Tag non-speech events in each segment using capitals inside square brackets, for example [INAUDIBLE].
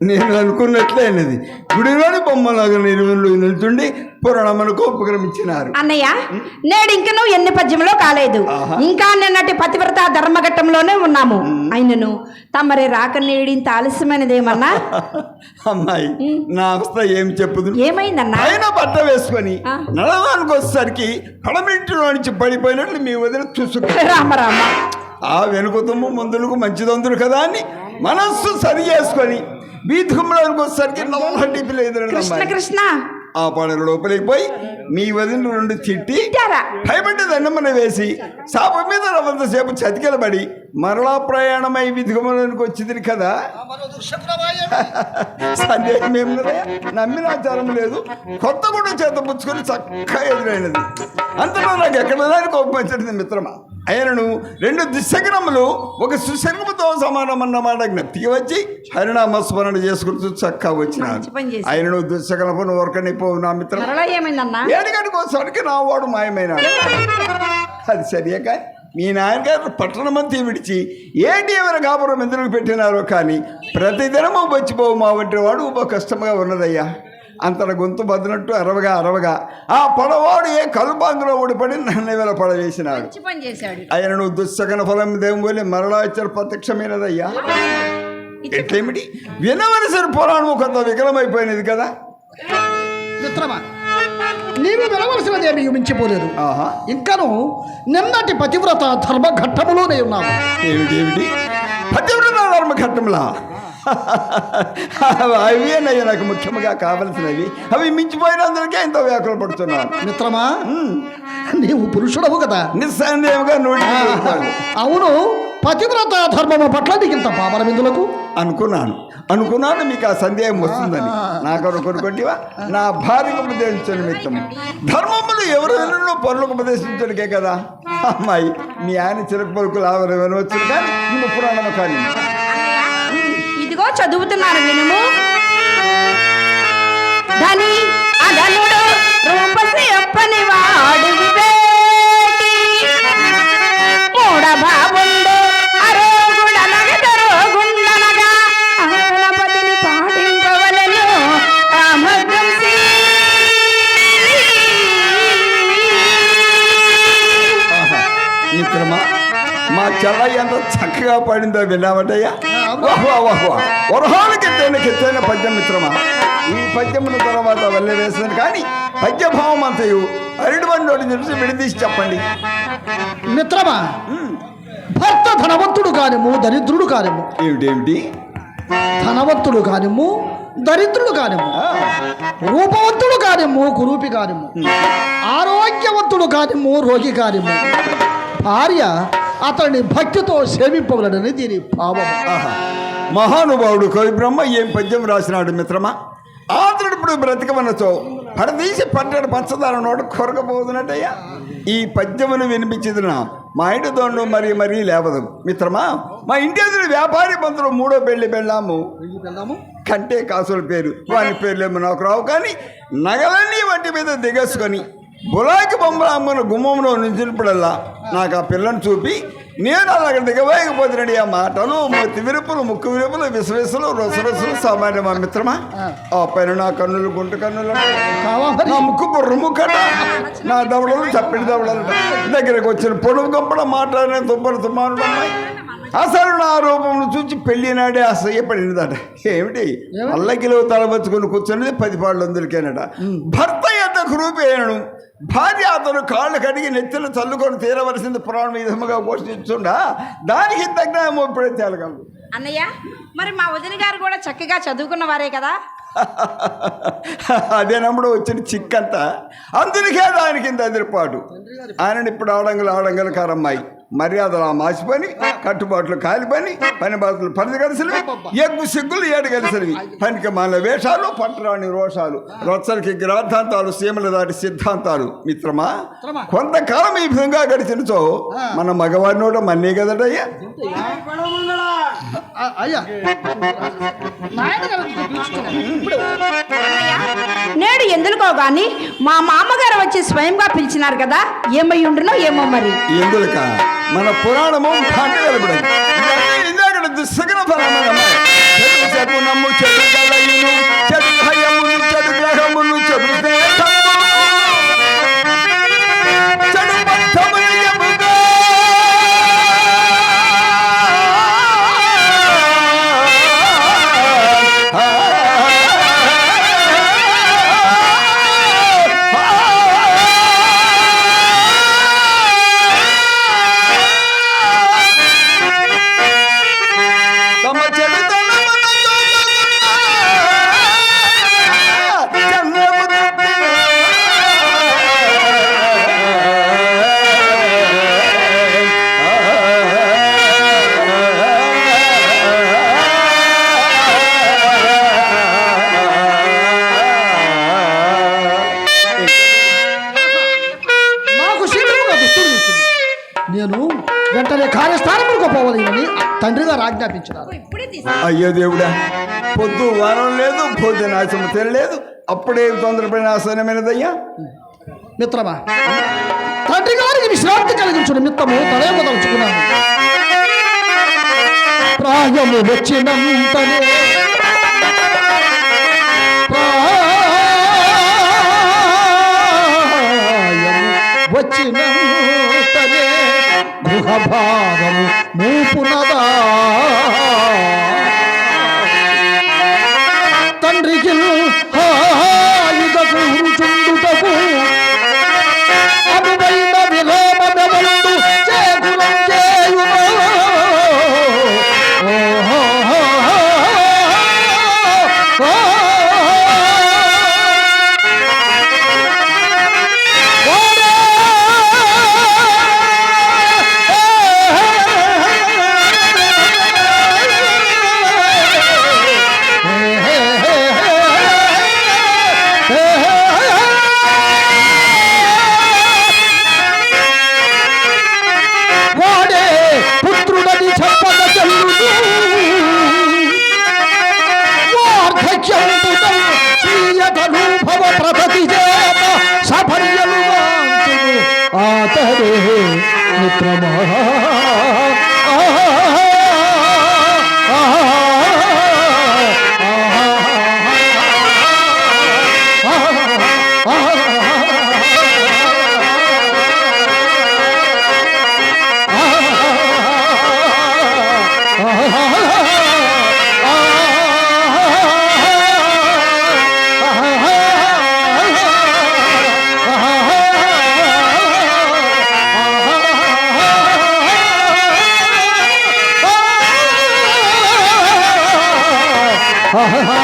నేను అనుకున్నట్లే అన్నది గుడిలోని బొమ్మలాగా నిలువలు నిలుచుండి పురాణమునకు ఉపక్రమించినారు అన్నయ్య నేడు ఇంక నువ్వు ఎన్ని పద్యంలో కాలేదు. ఇంకా నిన్నటి పతివ్రత ధర్మఘట్టంలోనే ఉన్నాము. అయినను తమరి రాక నేడింత ఆలస్యమైనదేమన్నా? [LAUGHS] అమ్మాయి నా అవస్థ ఏం చెప్పుదు? ఏమైందన్నా? పైన బట్ట వేసుకొని ఆ. నడవడానికి వచ్చేసరికి పడమింటిలో నుంచి పడిపోయినట్లు మీ వదిన చూసుకు రామ రామ. ఆ వెనుకతుమ్ము ముందులకు మంచిదొందులు కదా అని మనస్సు సరి చేసుకొని బీధుకుమ్మడానికి వచ్చేసరికి నల్లటి పిల్ల కృష్ణ ఆ పడవ లోపలికి పోయి మీ వదిన రెండు తిట్టి తిట్టారా? భయపడి దండమన వేసి శాప మీద రవంతసేపు చతికిలబడి మరలా ప్రయాణమై విధిగమనానికి వచ్చింది కదా. సందేహం ఏం లేదా. నమ్మిన ఆచారం లేదు. కొత్త కూడా చేత పుచ్చుకొని చక్కగా ఎదురైనది. అంతలో నాకు ఎక్కడ దానికి కోపం వచ్చింది మిత్రమా? ఆయనను రెండు దుశ్శకనములు ఒక సుశకముతో సమానమన్నమాట జ్ఞప్తికి వచ్చి హరినామ స్మరణ చేసుకుంటూ చక్కగా చేశావు. ఆయనను దుశ్శకనపును ఓరకనిపోవు నా మిత్రం ఏడుగడికోసరికి నా వాడు మాయమైనాడు. అది సరియే కానీ మీ నాన్నగారు పట్టణమంతా విడిచి ఏంటి ఎవరు కాపురం ఎందుకు పెట్టినారో కానీ ప్రతిదినము వచ్చిపోవు మా వంటి వాడు ఉప కష్టంగా ఉన్నదయ్యా. అంతట గొంతు బద్దినట్టు అరవగా అరవగా ఆ పడవాడు ఏ కలుపాంగులో ఓడిపడి నన్ను వేల పడవేసినాడు చేశాడు. ఆయనను దుస్సగన ఫలం దేవుని మరలా ఇచ్చారు ప్రత్యక్షమైనదయ్యా. ఎట్లేమిటి వినవలసిన పురాణము కొంత వికలమైపోయినది కదా. మిత్రమా నీవు వినవలసినదేమీ మించిపోలేదు. ఆహా. ఇంకను నిన్నటి పతివ్రత ధర్మఘట్టములోనే ఉన్నావు. ఏమిటి ఏమిటి? పతివ్రత ధర్మ ఘట్టంలా అవి అన్నయ్య నాకు ముఖ్యంగా కావలసినవి. అవి మించిపోయినందుకే ఇంత వ్యాకులు పడుతున్నాను. మిత్రమా? నీవు పురుషుడవు కదా. నిస్సందేహంగా నోటి అవును. పతివ్రత ధర్మము పట్ల నీకు ఇంత పాపరమిందులకు అనుకున్నాను. అనుకున్నాను మీకు ఆ సందేహం వస్తుందని. నాకు కొనుకొట్టివా నా భార్యకు ఉపదేశించిన నిమిత్తం ధర్మములు ఎవరైనా పనులకు ఉపదేశించడానికే కదా. అమ్మాయి మీ ఆయన చిరక పలుకులు వచ్చింది కానీ నిన్ను పురాణము కానీ ఇదిగో చదువుతున్నాను వినుము. ధని అధనుడు రూపసి అప్పని వాడు వివేకి. మూడ బాబుండు అరోగుడనగదరోగుండనగా ఆలపతిని పాటింపవలను రామద్రంసి మిత్రమా మా చెల్ల ఎంత చక్కగా పాడిందో విన్నామటయ్యా వరహానికి ఎత్తైన ఎత్తైన పద్యం మిత్రమా ఈ పద్యమున తర్వాత వల్ల వేసాను కానీ పద్యభావం అంతయు అరటి బండి నిలిచి విడిదీసి చెప్పండి మిత్రమా భర్త ధనవంతుడు కానిము దరిద్రుడు కానిము ఏమిటేమిటి ధనవంతుడు కానిము దరిద్రుడు కానిము రూపవంతుడు కానిము కురూపి కానిము ఆరోగ్యవంతుడు కానిము రోగి కానిము భార్య అతన్ని భక్తితో సేవింపవలనని దీని భావం. మహానుభావుడు కవి బ్రహ్మ ఏం పద్యం రాసినాడు మిత్రమా? ఆతడు బ్రతికమన్నచో పడదీసి పట్టడు పంచదార నోట కొరకపోతున్నట్టయ్యా ఈ పద్యమును వినిపించింది నా మా ఇంటి దొండు మరీ మరీ లేవదు. మిత్రమా మా ఇంటి ఎదురు వ్యాపారి బంధువులు మూడో పెళ్ళి పెళ్ళాము. వెళ్దాము కంటే కాసుల పేరు. వాని పేర్లేమో నాకు రావు కానీ నగలన్నీ వంటి మీద దిగేసుకొని బులాకి బొమ్మల అమ్మను గుమ్మంలో నుంచినప్పుడల్లా నాకు ఆ పిల్లని చూపి నేను అలాగ దిగవేయకపోతున్నాడు ఆ మాటలు మొత్తి విరుపులు ముక్కు విరుపులు విసవిసలు రొసరొసలు సామాన్య మా మిత్రమా? ఆ. పైన నా కన్నులు గుంట కన్నులు నా ముక్కు బుర్ర ముక్కట నా దవడలు చప్పిడి దవడలు దగ్గరకు వచ్చిన పొడుగు గొప్పల మాట్లాడిన తుప్పలు తుమ్మాను అమ్మాయి. అసలు నా రూపంను చూచి పెళ్ళి నాడే అసహ్యపడినదట. ఏమిటి? అల్లకిలో తలబచ్చుకుని కూర్చున్నది పది పాళ్ళు అందరికేనట భర్త ఎంత రూపేణను భార్య అతను కాళ్ళు కడిగి నెత్తిలో చల్లుకొని తీరవలసింది పురాణ విధముగా ఘోషించుండా దానికి తగ్గ ఇప్పుడే తేలగలదు. అన్నయ్య మరి మా వదిన గారు కూడా చక్కగా చదువుకున్న వారే కదా? అదేనప్పుడు వచ్చిన చిక్కంతా. అందునికే దానికి ఇంత ఎదిరిపాటు. ఆయన ఇప్పుడు ఆడంగులు ఆడంగులు కారమ్మాయి. మర్యాదలు ఆ మాసిపోని కట్టుబాట్లు కాలిపోని పని బాతులు పది కలిసినవి ఎగ్గు సిగ్గులు ఏడు కలిసినవి పనికి మన వేషాలు పట్టరాని రోషాలు రొచ్చలకి గ్రాంతాంతాలు సీమల దాటి సిద్ధాంతాలు. మిత్రమా కొంతకాలం ఈ విధంగా గడిచినచో మన మన్నే అయ్యా నాయనగారు పిలుచుకున్నారు. ఇప్పుడే. నేడు ఎందుకో గాని మా మామగారు వచ్చి స్వయంగా పిలిచినారు కదా ఏమై ఉండునో ఏమో మరి. ఎందులక? మన పురాణము భాగ్యగలబడింది ఇందాక దుస్సగన ఫలమన్నమాట. చదువు చెప్పు చెడు గలయును చెడు భయమును వెంటనే కార్యస్థానములకు పోవాలని తండ్రి గారు ఆజ్ఞాపించినారు అయ్యో దేవుడా పొద్దు వారం లేదు భోజనాశం తెలియలేదు అప్పుడే తొందరపడిన ఆసనమైనదయ్యా మిత్రమా తండ్రి గారికి విశ్రాంతి కలిగించు నిమిత్తము తలయమదలుచుకున్నాను ప్రాయము వచ్చినంతనే ప్రాయము వచ్చినంతనే గృహభారము మూపునదా 好很好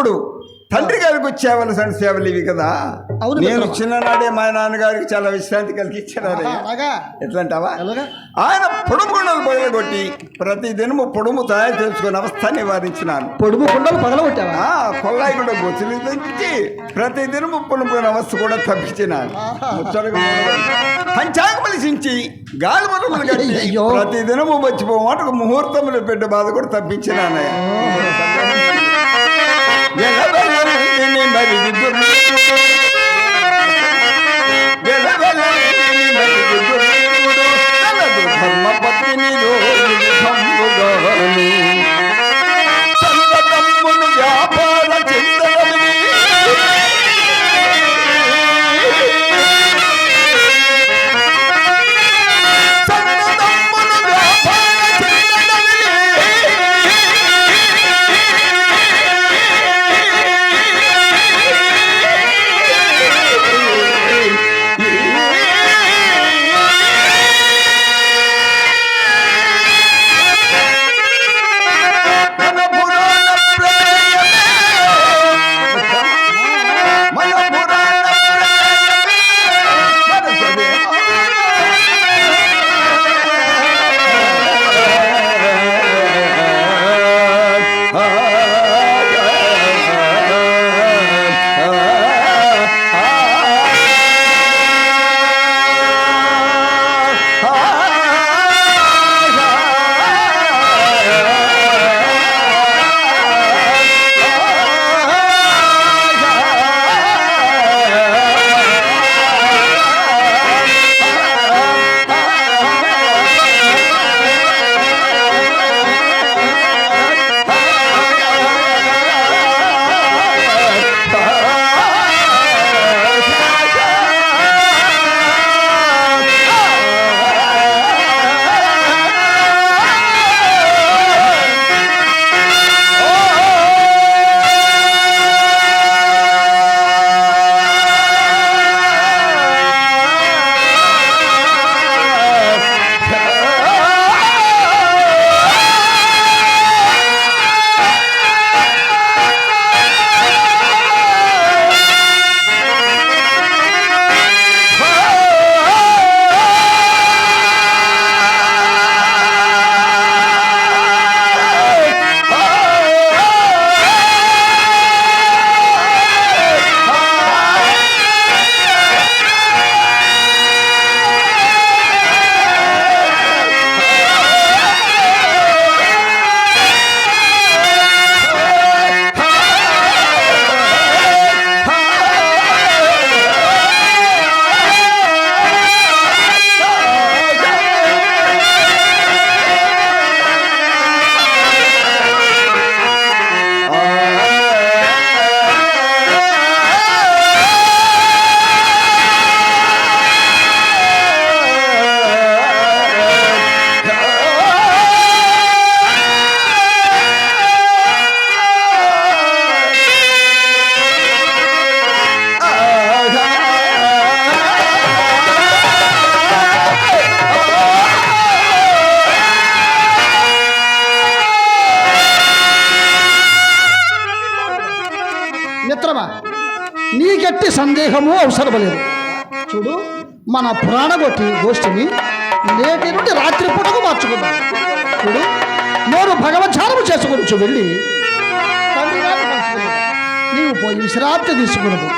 కొడుకుడు తండ్రి గారికి వచ్చేవలసిన సేవలు ఇవి కదా. అవును నేను. చిన్ననాడే మా నాన్నగారికి చాలా విశ్రాంతి కలిగించారు ఆహా, అలాగా? ఎట్లా అంటావా ఎలాగా? ఆయన పొడుము గుండలు పగలగొట్టి ప్రతి దినము పొడుము తయారు చేసుకుని అవస్థ నివారించినాను. పొడుము కుండలు పగలగొట్టావా? ఆ కొల్లాయి కూడా గొచ్చులు తెచ్చి ప్రతి దినము పొడుము అవస్థ కూడా తప్పించినాను. పంచాంగమలిసించి గాలి కట్టి అయ్యో. ప్రతి దినము మర్చిపో మాటకు ముహూర్తములు పెద్ద బాధ కూడా తప్పించినానయ్య వెలవెలనిని మరిగి సందేహము అవసరం లేదు. చూడు మన ప్రాణగొట్టి గోష్ఠిని నేటి నుండి రాత్రి పూటకు మార్చుకుందాం. చూడు నేను భగవచ్చారము చేసుకొనొచ్చు వెళ్ళి నీవు పోయి విశ్రాంతి తీసుకున్నది